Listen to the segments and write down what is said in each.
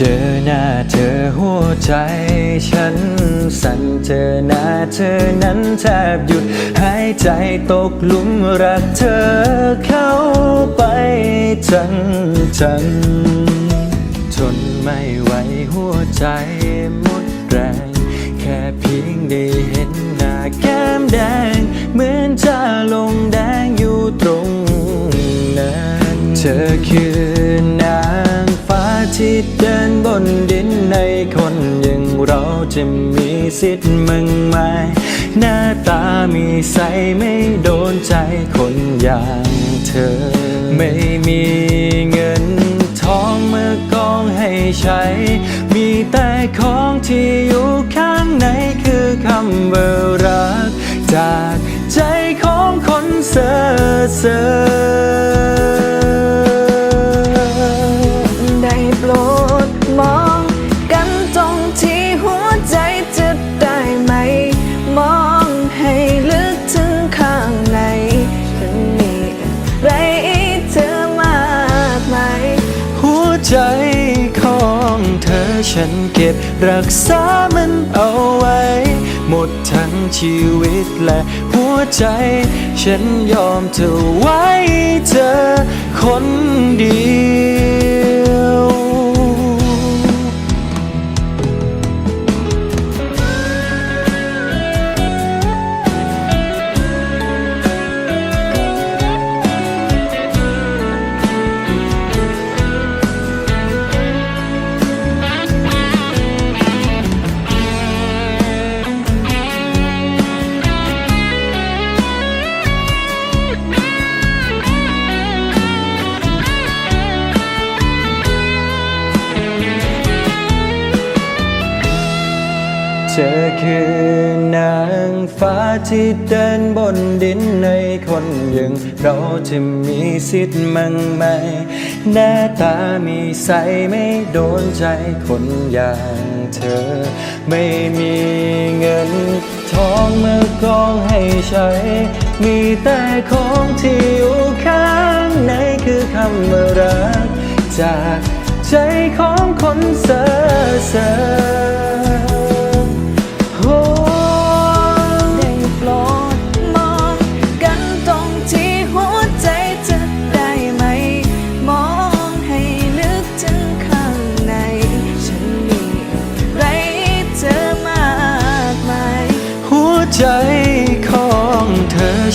เจอหน้าเธอหัวใจฉันสั่นเจอหน้าเธอนั้นแทบหยุดหายใจตกหลุมรักเธอเข้าไปจังจังทนไม่ไหวหัวใจหมดแรงแค่เพียงได้เห็นหน้าแก้มแดง เหมือนจะลงแดงอยู่ตรงนั้น เธอคือนางฟ้า ที่เดินบนดินในคนอย่างเราจะมีสิทธิ์มึงไหมหน้าตามีใสไม่โดนใจคนอย่างเธอ ไม่มีเงินทองเมื่อกองให้ใช้ มีแต่ของที่อยู่ข้างในคือคำว่ารัก จากใจของคนเซ่อเซ่อ เก็บรักษามันเอาไว้ หมดทั้งชีวิตและหัวใจ ฉันยอมเธอไว้เธอคนดี ธอคือนางฟ้าที่เดินบนดินในคนอย่างเราจะมีสิทธิ์มั่งไหม หน้าตามีใสไม่โดนใจคนอย่างเธอ ไม่มีเงินทองเมื่อกองให้ใช้ มีแต่ของที่อยู่ข้างในคือคำรัก จากใจของคนเซ่อเซ่อ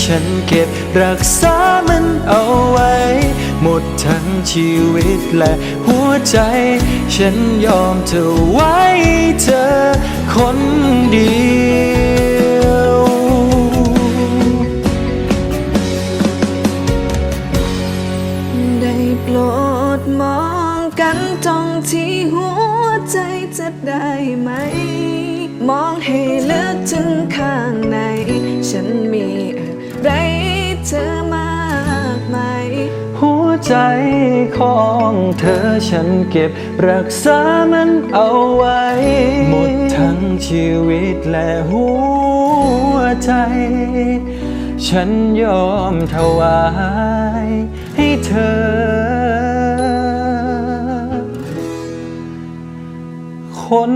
ฉันเก็บรักษามันเอาไว้ หมดทั้งชีวิตและหัวใจ ฉันยอมเธอไว้เธอคนเดียวได้โปรดมองกันตรงที่หัวใจจะได้ไหม มองให้ลึกถึงข้างใน ฉันมี ไรเธอมากมายหัวใจของเธอฉันเก็บรักษามันเอาไว้ หมดทั้งชีวิตและหัวใจ ฉันยอมถวายให้เธอ คน